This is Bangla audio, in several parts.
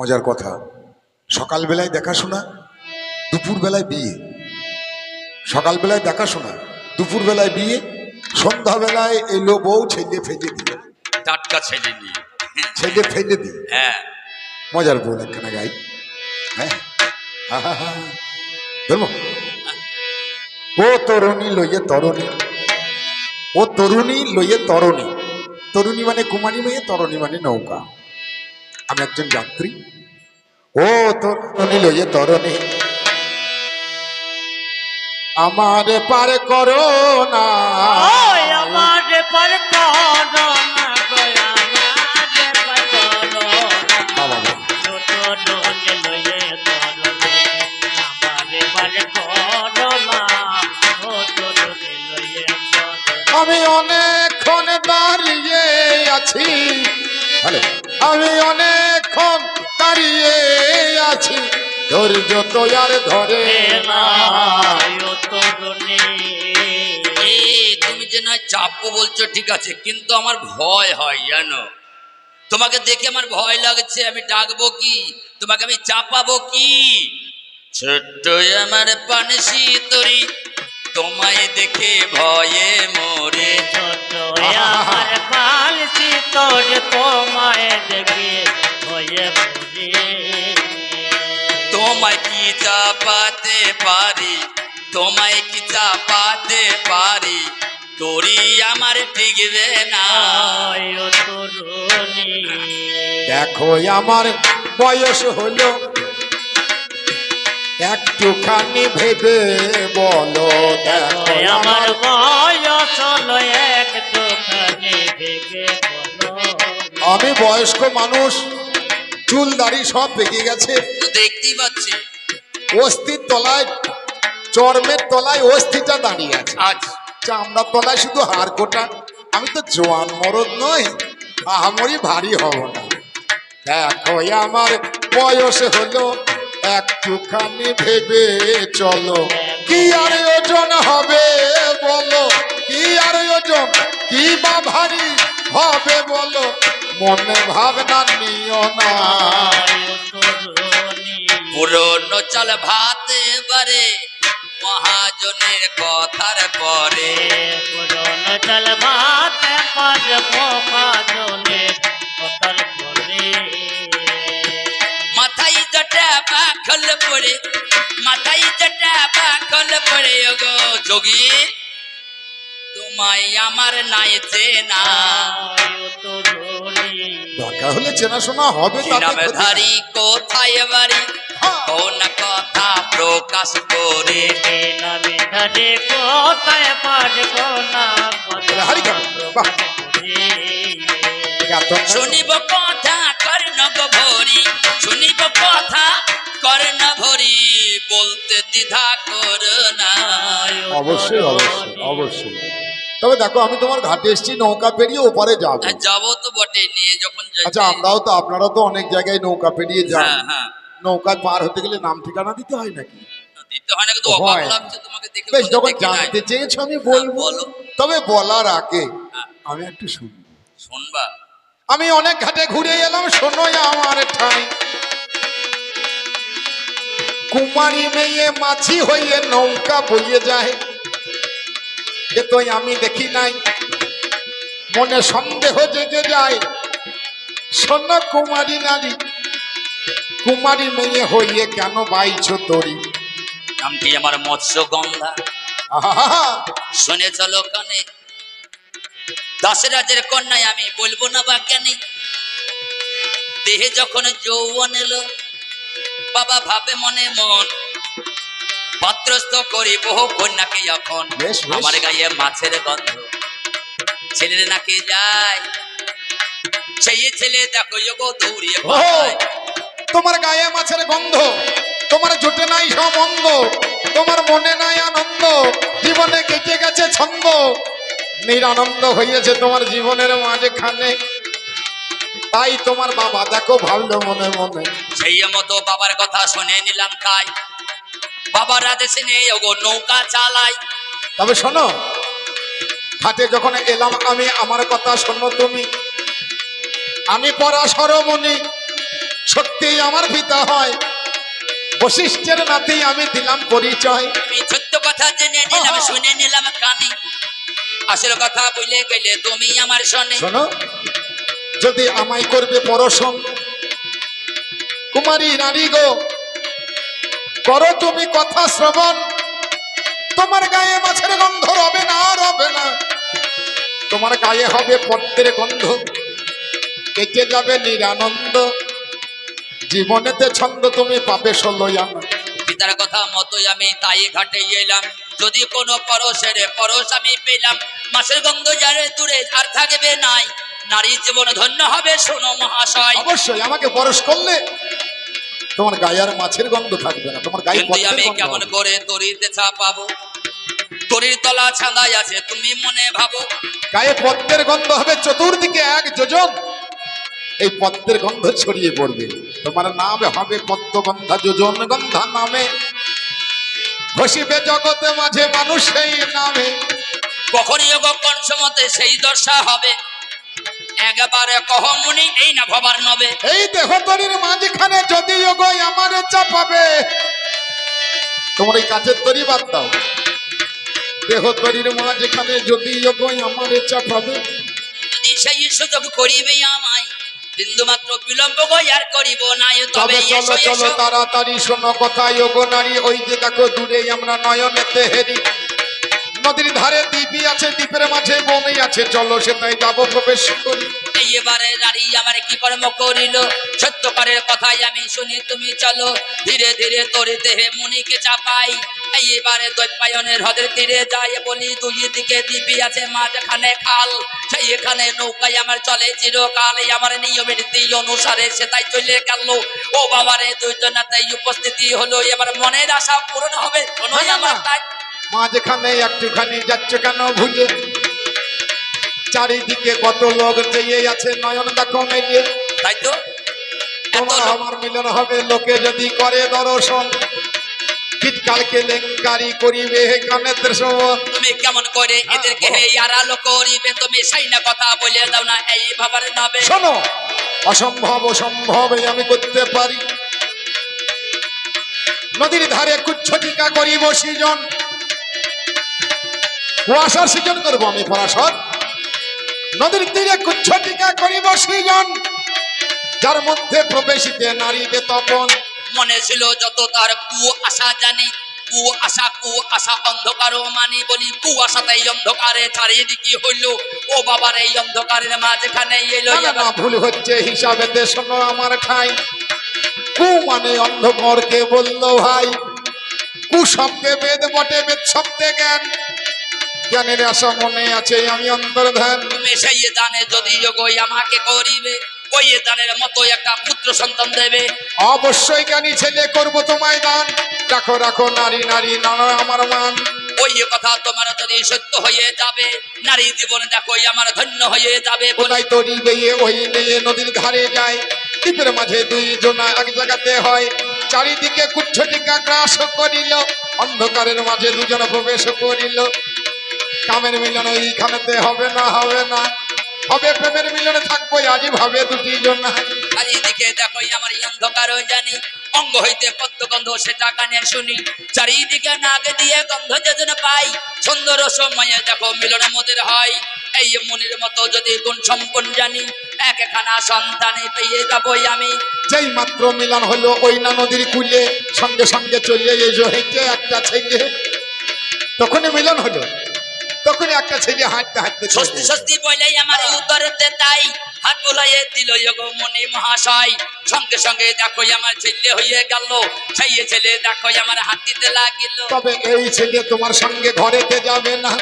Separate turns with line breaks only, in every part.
মজার কথা। সকালবেলায় দেখাশোনা দুপুরবেলায় বিয়ে। সকালবেলায় দেখাশোনা দুপুরবেলায় বিয়ে সন্ধ্যাবেলায় এলো বউ ছেলে ফেলে দিয়ে
টাটকা ছেলে নিয়ে।
ছেলে ফেলে দিয়ে
হ্যাঁ।
মজার বউ একখানা গাই। হ্যাঁ। হা। ও তরুণী লইয়ে তরুণী। ও তরুণী লইয়ে তরুণী। তরুণী মানে কুমারী মেয়ে তরুণী মানে নৌকা। আমি একজন যাত্রী। ও তরুণী লইয়ে তরুণী। আমার পার করো না।
আমার পর করো না
আমি অনেকক্ষণ দাঁড়িয়ে আছি। আমি অনেকক্ষণ দাঁড়িয়ে আছি। ধৈর্য তো আর ধরে না
তুমি যে নয় চাপবো বলছো ঠিক আছে কিন্তু আমার ভয় হয় জানো। তোমাকে দেখে আমার ভয় লাগছে আমি ডাকবো কি? তোমাকে আমি চাপাবো কি? ছোট্ট আমার পানসি তরি তোমায় দেখে ভয়ে মরে।
ছোট আমার পালছি তোর তোমায় দেখে হয়ে বুঝে
তোমায় কি চাপাতে পারি? তোমায় কি চাপাতে পারি? তোরি আমার টিকবে না।
দেখো আমার বয়স হলো। একটুখানি ভেবে বলো দেখো আমার
আমার বয়স হলো একটুখানি ভেবে বলো
আমি বয়স্ক মানুষ। চুল দাড়ি সব পেকে গেছে।
দেখতেই পাচ্ছি
অস্থির তলায় চর্মের তলায় অস্থিটা দাঁড়িয়ে আছে।
আচ্ছা।
চামড়ার তলায় শুধু হাড় কোটা আমি তো জোয়ান মরদ নই আহামরি ভারী হব না। দেখো আমার বয়স হলো একটুখানি ভেবে চলো। কি আর ওজন হবে বলো? কি আর ওজন কি বা ভারী হবে বলো? মনে ভাবনা নিও না।
পুরনো চাল ভাত বারে মহাজনের কথার পরে।
পুরনো চল ভাতে পোকা জলে
মাথায় জটা পাখল পড়ে মাথায় জটা পাখল পড়ে গো যোগী। তোমায় আমার নাইছে না
আয় তরুণী
দরকার হলে চেনাশোনা হবে
কি
তাতে
নামে
ক্ষতি নেই।
ধারি কোথায় বাড়ি। কোন কথা প্রকাশ করে
কোথায় পারব না
শুনিব কথা করে নগ ভরি শুনিব কথা করে না ভরি বলতে দ্বিধা কর না।
অবশ্যই অবশ্যই। অবশ্যই। তবে দেখো আমি তোমার ঘাটে এসেছি নৌকা পেরিয়ে ওপারে যাব।
যাব তো বটে নিয়ে যখন
আচ্ছা আমরাও তো আপনারা তো অনেক জায়গায় নৌকা পেরিয়ে যান
হ্যাঁ হ্যাঁ।
নৌকায় পার হতে গেলে নাম ঠিকানা দিতে হয় নাকি?
দিতে হয় না কিন্তু অবাক লাগছে তোমাকে দেখে
বেশ যখন। জানতে চেয়েছো আমি বলব।
হ্যাঁ,
তবে বলার আগে। আমি একটু শুনি।
শুনবা?
আমি অনেক ঘাটে ঘুরে এলাম শোনোই আমার ঠাই। কুমারী মেয়ে মাছি হইয়ে নৌকা বইয়ে যায়। এ তো আমি দেখি নাই। মনে সন্দেহ জেগে যায় শোন কুমারী নারী কুমারী মেয়ে হইয়ে কেন বাইছো তরি?
নামটি আমার মৎস্যগন্ধা।
আহা
শুনে চলো কানে দশরাজের কন্যায় আমি বলব না বা কেন? দেহে যখন যৌবন এলো বাবা ভাবে মনে মন পাত্রস্থ করি বহু কন্যাকে
বেশ।
আমার গায়ে মাছের গন্ধ। ছেলের নাকি যায়। সেই ছেলে দেখো যোগো দৌড়িয়ে
তোমার গায়ে মাছের গন্ধ তোমার জোটে নাই সম্বন্ধ তোমার মনে নাই আনন্দ জীবনে কেটে গেছে ছন্দ। নিরানন্দ হয়েছে তোমার জীবনের মাঝখানে। তাই তোমার বাবা দেখো ভাবলো মনে মনে।
সেই মতো বাবার কথা শুনে নিলাম তাই। বাবার আদেশে নেই ওগো নৌকা চালাই।
তবে শোনো ঘাটে যখন এলাম আমি আমার কথা শোনো তুমি। আমি পড়া সরমণি সত্যি আমার পিতা হয়। বশিষ্ঠের নাতি আমি দিলাম পরিচয়।
আমি সত্য কথা জেনে নিলাম। শুনে নিলাম কানে। আসল কথা বলে গেলে তুমি আমার শোনে।
শোনো যদি আমায় করবে পরশন কুমারী নারী গো করো তুমি কথা শ্রবণ। তোমার গায়ে মাছের গন্ধ রবে না রবে না। তোমার গায়ে হবে পদ্মের গন্ধ কেটে যাবে নিরানন্দ। জীবনেতে ছন্দ তুমি পাবে ষোলোয়া
পিতার কথা মতোই আমি তাই ঘাটে এলাম। যদি কোনো পরশের পরশ আমি পেলাম মাসের গন্ধ যারে দূরে আর থাকবে নাই। নারী জীবন ধন্য হবে শোনো মহাশয়।
অবশ্যই আমাকে পরশ করলে তোমার গায়ে আর মাছের গন্ধ থাকবে না তোমার গায়ে
কিন্তু আমি কেমন করে তরিতে চা পাবো তরির তলা ছাঁদাই আছে তুমি মনে ভাবো?
গায়ে পদ্মের গন্ধ হবে চতুর্দিকে এক যোজন। এই পদ্মের গন্ধ ছড়িয়ে পড়বে। তোমার নাম হবে পদ্মগন্ধা যোজন গন্ধা নামে। ঘষিবে জগতে মাঝে মানুষ সেই নামে।
কখনই কখন সমতে সেই দশা হবে। একবারে কহমনি এই না ভবার নবে।
এই দেহতরির মাঝখানে যদি গই আমারে চাপাবে তোমার এই কাছের তরি বাদ দাও। দেহতরির মাঝখানে যদি গই আমারে চাপাবে
যদি সেই সুযোগ করিবে আমায় বিলম্ব আর করিব তবে
তবে চলো চলো তাড়াতাড়ি শোনো কথা যোগো নারী ওই যে দেখো দূরে আমরা নয়নেতে হেরি। নদীর ধারে দ্বীপই আছে দ্বীপের মাঝে বনই আছে। চলো সেটাই যাব প্রবেশ করি।
এবারে নারী আমার কি কর্ম করিল? সত্যকারের কথাই আমি শুনি তুমি চলো। ধীরে ধীরে তরিতে দেহে মুনিকে চাপাই। এই এবারে দৈপায়নের হ্রদের তীরে যাই বলি দুই দিকে দ্বীপই আছে মাঝখানে খাল। সেই এখানে নৌকায় আমার চলে চিরকাল আমার নিয়মের নীতি অনুসারে সেটাই চলে গেল। ও বাবারে দুইজন তাই উপস্থিতি হলো। এবার মনের আশা পূরণ হবে। আমার
না।
তাই
মাঝখানে একটুখানি যাচ্ছ কেন ভুলে চারিদিকে কত লোক চেয়ে আছে নয়ন দেখো মেলে
তাই তো
তোমার আমার মিলন হবে লোকে যদি করে দর্শন। করিবে হে
তুমি কেমন করে এদেরকে
বলো।
হে আড়ালো করিবে? তুমি সেই না কথা বলে দাও না এই ভাবার নবে
শোনো অসম্ভব অসম্ভব আমি করতে পারি। নদীর ধারে কুচ্ছটিকা করিব সৃজন। কুয়াশার সৃজন করব আমি পরাশর নদীর তীরে কুচ্ছটিকা করিব সৃজন। যার মধ্যে প্রবেশিতে নারীতে তপন
মনে ছিল যত তার কু আশা জানি কু আশা কু আশা অন্ধকার মানি বলি কু আশাতে অন্ধকারে চারিদিকে হইল। ও বাবার এই অন্ধকারের মাঝখানে এলো
না, ভুল হচ্ছে হিসাবেতে শোনো আমার ঠাই। কু মানে অন্ধকারকে বলল ভাই। কু শব্দে বেদ বটে বেদ শব্দে জ্ঞান। জ্ঞানের আশা মনে আছে আমি অন্তর্ধান।
তুমি সেই দানে যদি যোগই আমাকে করিবে ওই দানের মতো একটা পুত্র সন্তান দেবে।
অবশ্যই জ্ঞানী ছেলে করব তোমায় দান। রাখো রাখো নারী নারী নানা আমার মান।
ওই কথা তোমার যদি সত্য হয়ে যাবে নারী জীবন দেখো আমার ধন্য হয়ে যাবে
তরি বেয়ে ওই নিয়ে নদীর ধারে যায়। দ্বীপের মাঝে দুই জনা এক জায়গাতে হয়। চারিদিকে কুচ্ছটিকা গ্রাস করিল। অন্ধকারের মাঝে দুজন প্রবেশ করিল। কামের মিলন এইখানেতে হবে না হবে না। হবে প্রেমের মিলনে থাকব আজই ভাবে দুটি জনা।
চারিদিকে দেখো আমার অন্ধকার হয়ে জানি অঙ্গ হইতে পদ্মগন্ধ সেটা কানে শুনি। চারিদিকে নাক দিয়ে গন্ধ যেজন পাই সুন্দর সময়ে দেখো মিলন মোদের হয়। এই মনির মতো যদি গুণ সম্পন্ন জানি একখানা সন্তানে পেয়ে যাবই আমি।
যেই মাত্র মিলন হলো ওই না নদীর কুলে সঙ্গে সঙ্গে চলে এসো হেঁটে একটা ছেলে তখনই মিলন হলো তখনই একটা ছেলে হাঁটতে হাঁটতে
সস্তি সস্তি বলেই আমার তাই হাত বুলাইয়ে দিল গো মনে মহাশয়। সঙ্গে সঙ্গে দেখো আমার ছেলে হয়ে গেল। সেই ছেলে দেখো আমার হাতিতে লাগিল।
তবে এই ছেলে তোমার সঙ্গে ঘরেতে যাবে না।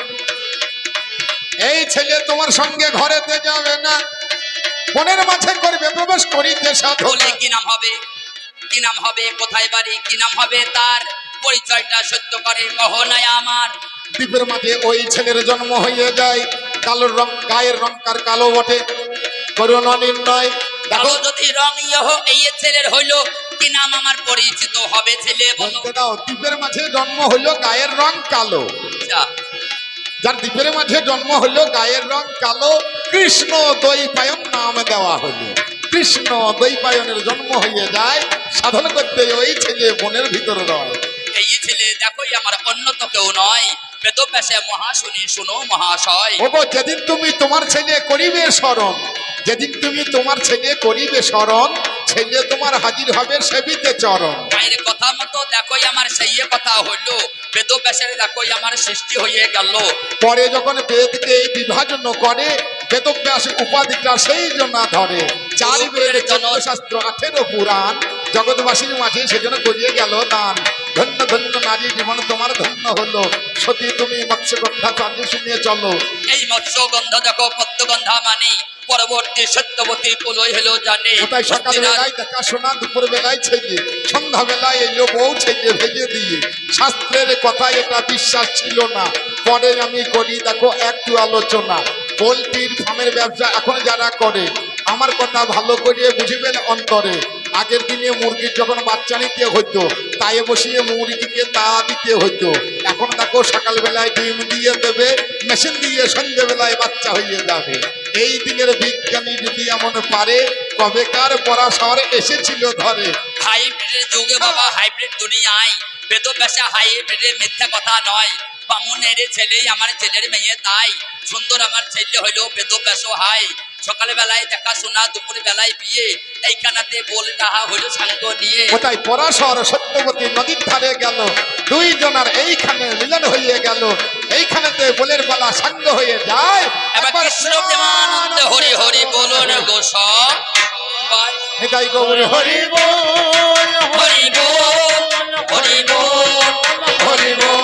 এই ছেলে তোমার সঙ্গে ঘরেতে যাবে না। বনের মাঝে করবে প্রবেশ করিতে
কি নাম হবে? কি নাম হবে? কোথায় বাড়ি? কি নাম হবে তার? পরিচয়টা সত্য করে কহনায় আমার।
দ্বীপের মাঝে ওই ছেলের জন্ম হয়ে যায়। কালো রং গায়ের রং কার কালো বটে? করোনা নির্ণয়। দেখো।
যদি রং ইহ এই ছেলের হইল কি নাম আমার পরিচিত হবে ছেলে বলো।
দ্বীপের মাঝে জন্ম হলো গায়ের রং কালো।
আচ্ছা,
যার দ্বীপের মাঝে জন্ম হলো গায়ের রং কালো কৃষ্ণ দই পায়ন নাম দেওয়া হলো কৃষ্ণ দৈপায়নের জন্ম হয়ে যায় সাধন করতে ওই ছেলে বনের ভিতরে রয়।
ছেলে দেখোই আমার অন্য তো কেউ নয়। বেদব্যাসে মহাশুনি শুনো মহাশয়।
ওগো যেদিন তুমি তোমার ছেলে করিবে স্মরণ যেদিন তুমি তোমার ছেলে করিবে স্মরণ ছেলে তোমার হাজির হবে সেবিতে চরণ।
মায়ের কথা মতো দেখোই আমার সেই কথা হইল। বেদব্যাসের দেখোই আমার সৃষ্টি হয়ে গেল।
পরে যখন বেদকে বিভাজন করে বেদব্যাস উপাধিটা সেই জন্য ধরে। চারি বেদ চন্দ্র শাস্ত্র আঠেরো পুরাণ জগৎবাসীর মাঝে সেজন্য করিয়ে গেল দান। ধন্য নারী জীবন তোমার ধন্য হলো। সতী তুমি মৎস্যগন্ধা চাঁদে শুনিয়ে চলো।
এই মৎস্যগন্ধ দেখো পদ্মগন্ধা মানে পরবর্তী সত্যবতী পুজোই হলো জানে।
কোথায় সকাল বেলায় দেখা শোনা দুপুর বেলায় ছেলে সন্ধ্যা বেলায় এলো বউ ছেলে ভেজে দিয়ে। শাস্ত্রের কথায় এটা বিশ্বাস ছিল না। পরে আমি করি দেখো একটু আলোচনা। পোলট্রির ফার্মের ব্যবসা এখন যারা করে আমার কথা ভালো করিয়ে বুঝবেন অন্তরে। আগের দিনে মুরগির যখন বাচ্চা নিতে হতো তাই বসিয়ে মুরগিকে তা দিতে হতো এখন দেখো সকালবেলায় ডিম দিয়ে দেবে, মেশিন দিয়ে সন্ধ্যেবেলায় বাচ্চা হয়ে যাবে। এই দিনের বিজ্ঞানী যদি এমন পারে, কবেকার পরাশর এসেছিল ধরে।
হাইব্রিডের যুগে বাবা, হাইব্রিড দুনিয়ায়। বেদব্যাসা হাইব্রিডের মিথ্যা কথা নয়। বামুনের ছেলেই আমার ছেলের মেয়ে তাই। সুন্দর আমার ছেলে হইলেও বেদ বেদব্যাস হাই। সকাল বেলায় দেখাশোনা দুপুর বেলায় বিয়ে এইখানাতে বল রাহা হইল সাঙ্গ নিয়ে।
কোথায় পরাশর সত্যবতী নদীর ধারে গেল? দুই জনার এইখানে মিলন হয়ে গেল। এইখানেতে বলের পালা সাঙ্গ হয়ে যায়।
এবার কৃষ্ণ প্রেমানন্দ হরি হরি বলুন গো সব
গৌর হরি
হরি বল
হরি বল হরি বল
হরি বল।